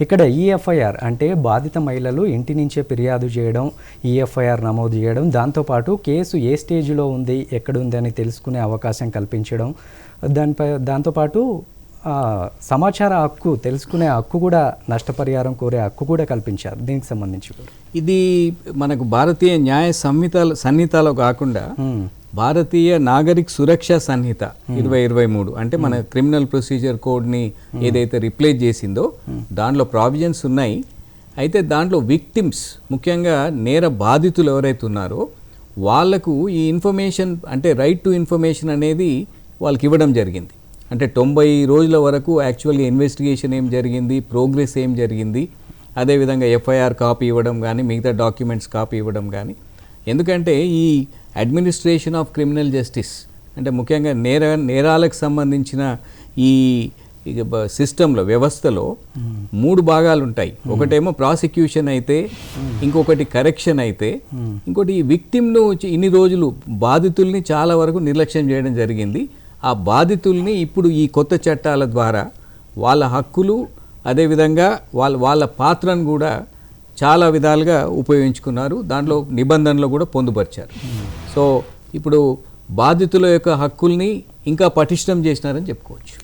ఇక్కడ ఈఎఫ్ఐఆర్ అంటే బాధిత మహిళలు ఇంటి నుంచే ఫిర్యాదు చేయడం ఈఎఫ్ఐఆర్ నమోదు చేయడం దాంతోపాటు కేసు ఏ స్టేజ్లో ఉంది ఎక్కడ ఉంది అని తెలుసుకునే అవకాశం కల్పించడం దానిపై దాంతోపాటు సమాచార హక్కు తెలుసుకునే హక్కు కూడా నష్టపరిహారం కోరే హక్కు కూడా కల్పించారు దీనికి సంబంధించి. ఇది మనకు భారతీయ న్యాయ సంహిత సన్నిహితలో కాకుండా. భారతీయ నాగరిక్ సురక్ష సంహిత ఇరవై ఇరవై మూడు. అంటే మన క్రిమినల్ ప్రొసీజర్ కోడ్ని ఏదైతే రిప్లేస్ చేసిందో దాంట్లో ప్రావిజన్స్ ఉన్నాయి. అయితే దాంట్లో విక్టిమ్స్ ముఖ్యంగా నేర బాధితులు ఎవరైతే ఉన్నారో వాళ్ళకు ఈ ఇన్ఫర్మేషన్ అంటే రైట్ టు ఇన్ఫర్మేషన్ అనేది వాళ్ళకి ఇవ్వడం జరిగింది. అంటే తొంభై రోజుల వరకు యాక్చువల్గా ఇన్వెస్టిగేషన్ ఏం జరిగింది ప్రోగ్రెస్ ఏం జరిగింది. అదేవిధంగా ఎఫ్ఐఆర్ కాపీ ఇవ్వడం కానీ మిగతా డాక్యుమెంట్స్ కాపీ ఇవ్వడం కానీ. ఎందుకంటే ఈ అడ్మినిస్ట్రేషన్ ఆఫ్ క్రిమినల్ జస్టిస్ అంటే ముఖ్యంగా నేర నేరాలకు సంబంధించిన ఈ సిస్టంలో వ్యవస్థలో మూడు భాగాలు ఉంటాయి. ఒకటేమో ప్రాసిక్యూషన్ అయితే ఇంకొకటి కరెక్షన్ అయితే ఇంకోటి ఈ విక్టిమ్ను ఇన్ని రోజులు బాధితుల్ని చాలా వరకు నిర్లక్ష్యం చేయడం జరిగింది. ఆ బాధితుల్ని ఇప్పుడు ఈ కొత్త చట్టాల ద్వారా వాళ్ళ హక్కులు అదేవిధంగా వాళ్ళ వాళ్ళ పాత్రను కూడా చాలా విధాలుగా ఉపయోగించుకున్నారు. దాంట్లో నిబంధనలు కూడా పొందుపరిచారు. సో ఇప్పుడు బాధితుల యొక్క హక్కుల్ని ఇంకా పటిష్టం చేసినారని చెప్పుకోవచ్చు.